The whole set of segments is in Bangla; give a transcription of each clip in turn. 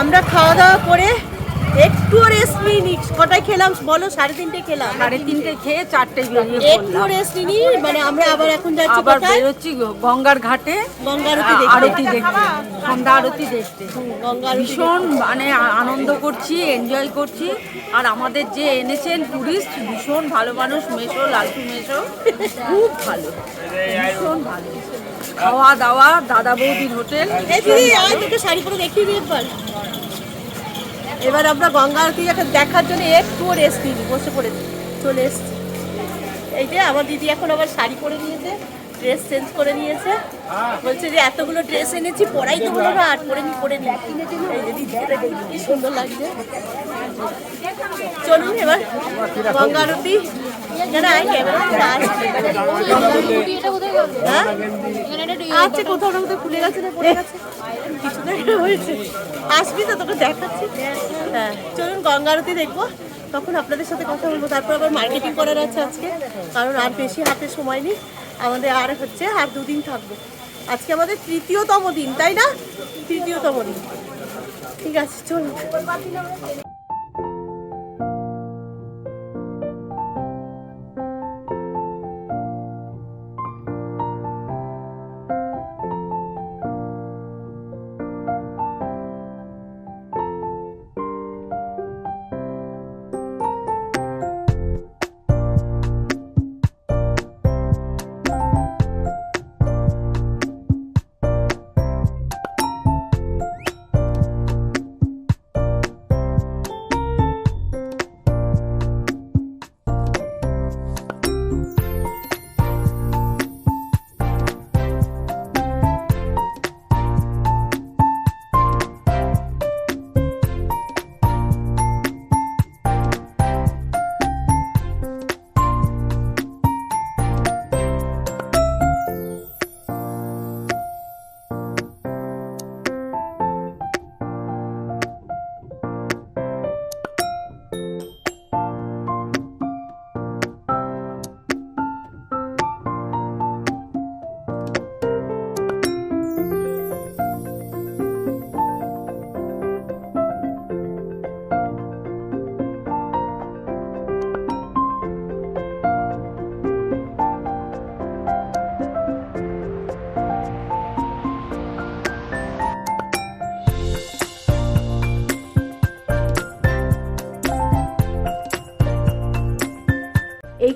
আমরা খাওয়া দাওয়া করে একটু রেস্ট নিইনি কটায় খেলাম বলো? সাড়ে তিনটে খেলাম। সাড়ে তিনটে খেয়ে চারটে বেরিয়ে একটু রেস্ট নিইনি মানে আমরা আবার এখন যাচ্ছি আবার বেরোচ্ছি গঙ্গার ঘাটে। গঙ্গা আরতি দেখতে। আরতি দেখতে সন্ধ্যা আরতি দেখতে। গঙ্গা ভীষণ মানে আনন্দ করছি এনজয় করছি। আর আমাদের যে এনেছেন টুরিস্ট ভীষণ ভালো মানুষ মেশো লালটু মেশো খুব ভালো। ভীষণ ভালো। খাওয়া দাওয়া দাদা বৌদির হোটেল। এই দিদি আয় তোকে শাড়ি পরে দেখিয়ে দিই একবার। এবার আমরা গঙ্গা আরতি দেখার জন্য একটু রেস্ট নিইনি বসে পড়ে চলে এসছি। এই যে আমার দিদি এখন আবার শাড়ি পরে নিয়েছে ড্রেস চেঞ্জ করে নিয়েছে। বলছে যে এতগুলো ড্রেস এনেছি, পরাই তো হলো না আর পরে নি পরে নি এই যে দিদি কি সুন্দর লাগছে। চলুন এবার গঙ্গা আরতি এখানে আয় ক্যামেরা হ্যাঁ? আচ্ছা খুলে গেছে না গেছে? কিছু হয়েছে। আসবি তোকে দেখাচ্ছি। হ্যাঁ চলুন গঙ্গা আরতি দেখব। তখন আপনাদের সাথে কথা বলব। তারপর আবার মার্কেটিং করার আছে আজকে। কারণ আর বেশি হাতে সময় নেই। আমাদের আর হচ্ছে আর দুদিন থাকব। আজকে আমাদের তৃতীয়তম দিন, তাই না? তৃতীয়তম দিন। ঠিক আছে, চলুন।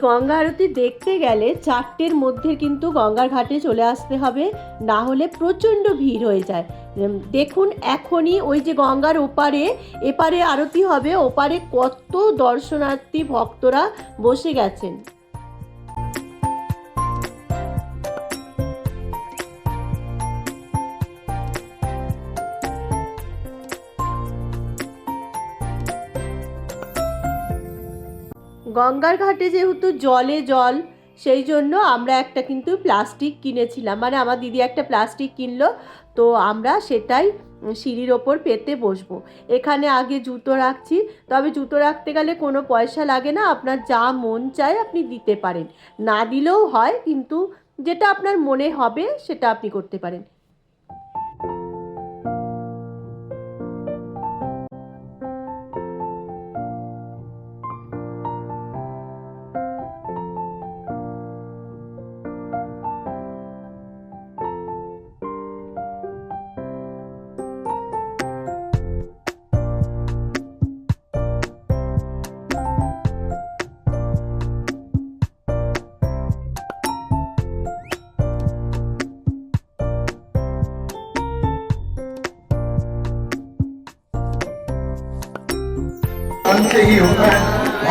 গঙ্গা আরতি দেখতে গেলে চারটের মধ্যে কিন্তু গঙ্গার ঘাটে চলে আসতে হবে, না হলে প্রচণ্ড ভিড় হয়ে যায়। দেখুন এখনই ওই যে গঙ্গার ওপারে, এপারে আরতি হবে, ওপারে কত দর্শনার্থী ভক্তরা বসে গেছেন। গঙ্গার ঘাটে যেহেতু জলে জল, সেই জন্য আমরা একটা কিন্তু প্লাস্টিক কিনেছিলাম। মানে আমার দিদি একটা প্লাস্টিক কিনলো, তো আমরা সেটাই সিঁড়ির ওপর পেতে বসবো। এখানে আগে জুতো রাখছি, তবে জুতো রাখতে গেলে কোনো পয়সা লাগে না, আপনার যা মন চায় আপনি দিতে পারেন। না দিলেও হয়, কিন্তু যেটা আপনার মনে হবে সেটা আপনি করতে পারেন।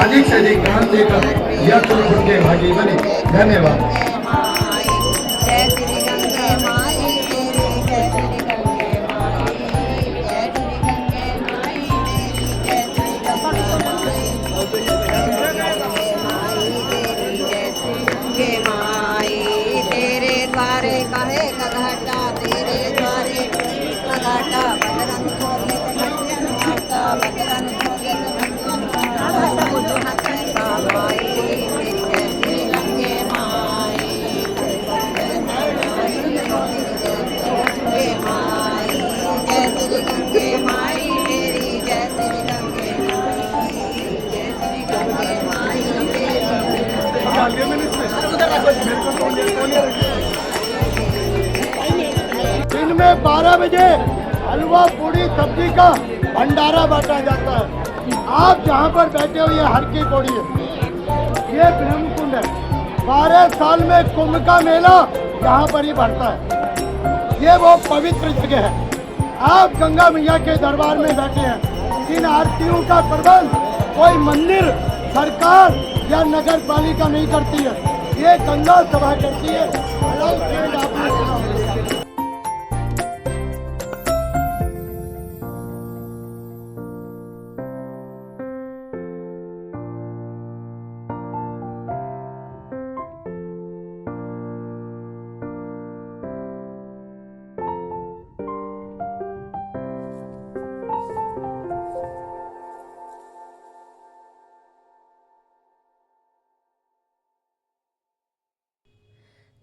अधिक से अधिक ज्ञान देकर यह तो उनके भागी बने. धन्यवाद. 12 बजे हलवा पूरी सब्ज़ी का भंडारा बांटा जाता है। आप जहाँ पर बैठे हो, ये हर की पौड़ी है। ये ब्रह्म कुंड है। बारह साल में कुंभ का मेला यहाँ पर ही बढ़ता है। ये वो पवित्र जगह है। आप गंगा मैया के दरबार में बैठे हैं। इन आरतियों का प्रबंध कोई मंदिर, सरकार या नगर पालिका नहीं करती है। ये गंगा सभा करती है।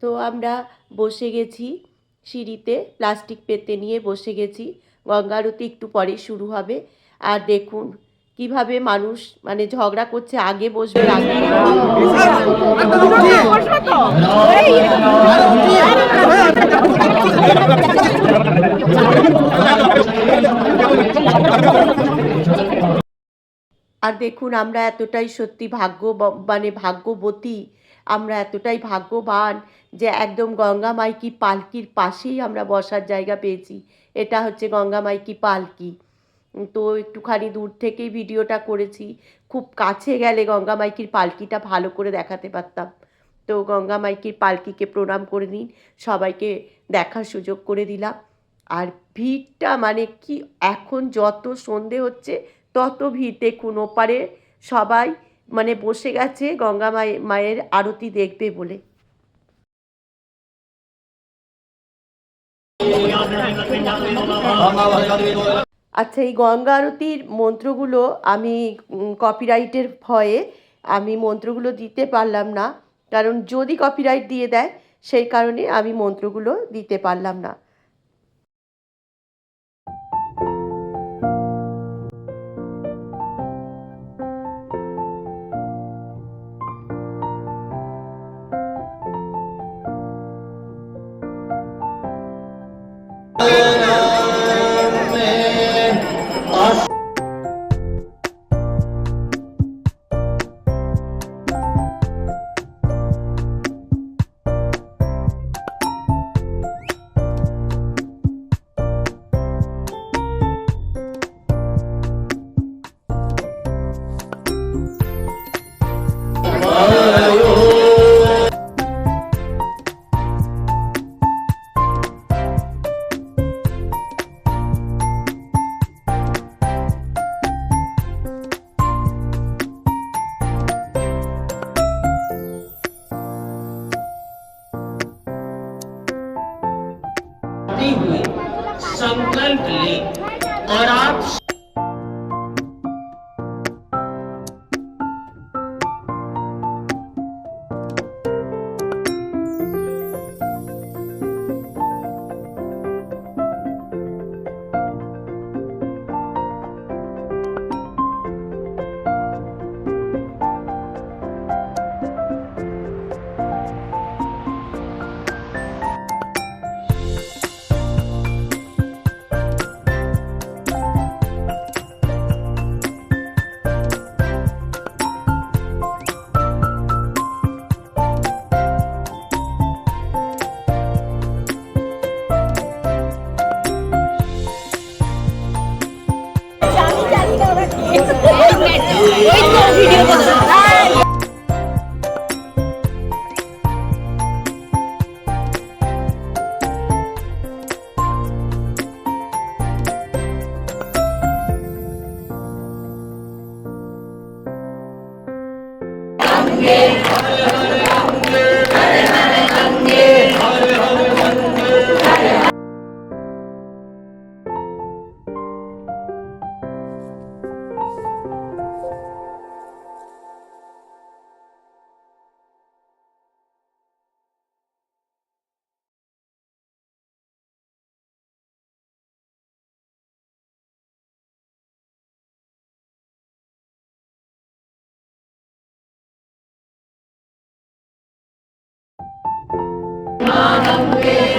তো আমরা বসে গেছি সিঁড়িতে, প্লাস্টিক পেতে নিয়ে বসে গেছি। গঙ্গারতি একটু পরে শুরু হবে। আর দেখুন কীভাবে মানুষ মানে ঝগড়া করছে, আগে বসবে আর দেখুন আমরা এতটাই সত্যি ভাগ্য মানে ভাগ্যবতী আমরা এতটাই ভাগ্যবান যে একদম গঙ্গা মাইকি পালকির পাশেই আমরা বসার জায়গা পেয়েছি। এটা হচ্ছে গঙ্গা মাইকি পালকি। তো একটুখানি দূর থেকেই ভিডিওটা করেছি। খুব কাছে গেলে গঙ্গা মাইকির পালকিটা ভালো করে দেখাতে পারতাম। তো গঙ্গা মাইকির পালকিকে প্রণাম করে নিন। সবাইকে দেখার সুযোগ করে দিলাম। আর ভিড়টা মানে কি? এখন যত সন্ধে হচ্ছে, তত ভিড়। দেখুন, ওপারে সবাই মানে বসে গেছে গঙ্গা মায়ে- মায়ের আরতি দেখবে বলে। আচ্ছা এই গঙ্গা আরতির মন্ত্রগুলো আমি কপিরাইটের ভয়ে আমি মন্ত্রগুলো দিতে পারলাম না। কারণ যদি কপিরাইট দিয়ে দেয়, সেই কারণে আমি মন্ত্রগুলো দিতে পারলাম না। Yeah. संकल्प ले और आप Yahweh.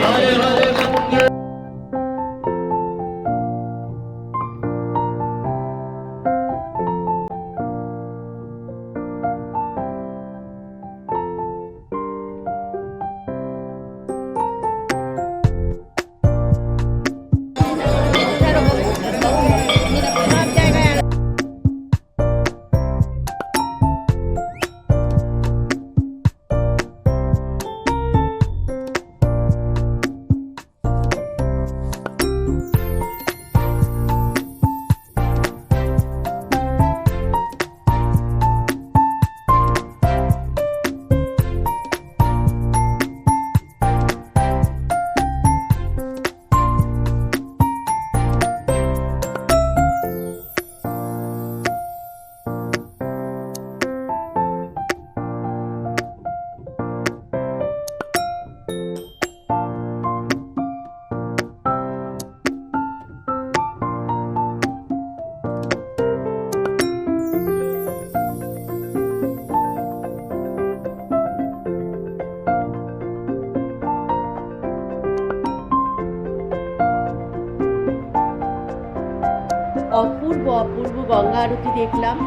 আরতি দেখলাম,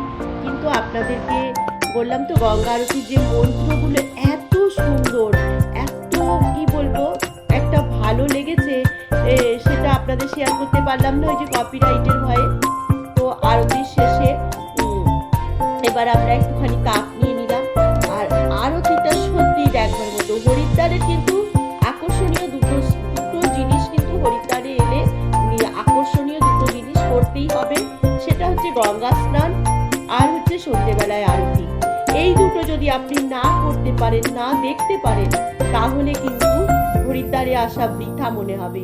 কিন্তু আপনাদেরকে বললাম তো গঙ্গা আরতির যে মন্ত্রগুলো এত সুন্দর, এত, কি বলব, একটা ভালো লেগেছে সেটা আপনাদের শেয়ার করতে পারলাম না, ওই যে কপিরাইটের ভয়ে। তো আরতির শেষে এবার আমরা একটুখানি কাপ নিয়ে নিলাম, আর আরতিটা সত্যি দেখবার মতো। হরিদ্বারের কিন্তু আকর্ষণীয় দুটো দুটো জিনিস কিন্তু হরিদ্বারে এলে আকর্ষণীয় দুটো জিনিস করতেই হবে। গঙ্গা স্নান আর হচ্ছে সন্ধ্যেবেলায় আরতি। এই দুটো যদি আপনি না করতে পারেন, না দেখতে পারেন, তাহলে কিন্তু হরিদ্বারে আসা বৃথা মনে হবে।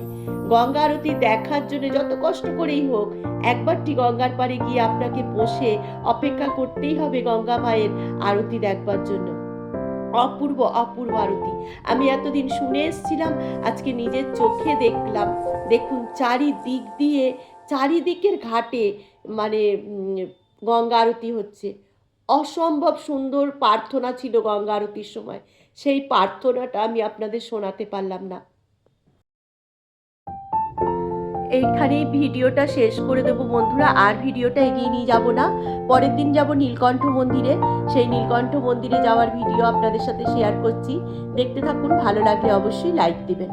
গঙ্গা আরতি দেখার জন্য যত কষ্ট করেই হোক একবারটি গঙ্গার পাড়ে গিয়ে আপনাকে বসে অপেক্ষা করতেই হবে গঙ্গা মায়ের আরতি দেখবার জন্য। অপূর্ব অপূর্ব আরতি। আমি এতদিন শুনে এসেছিলাম, আজকে নিজের চোখে দেখলাম। দেখুন, চারিদিক দিয়ে, চারিদিকের ঘাটে মানে গঙ্গা আরতি হচ্ছে। অসম্ভব সুন্দর প্রার্থনা ছিল গঙ্গা আরতির সময়। সেই প্রার্থনাটা আমি আপনাদের শোনাতে পারলাম না। এইখানেই ভিডিওটা শেষ করে দেবো বন্ধুরা। আর ভিডিওটা এগিয়ে নিয়ে যাব না। পরের দিন যাব নীলকণ্ঠ মন্দিরে। সেই নীলকণ্ঠ মন্দিরে যাওয়ার ভিডিও আপনাদের সাথে শেয়ার করছি। দেখতে থাকুন, ভালো লাগলে অবশ্যই লাইক দিবেন।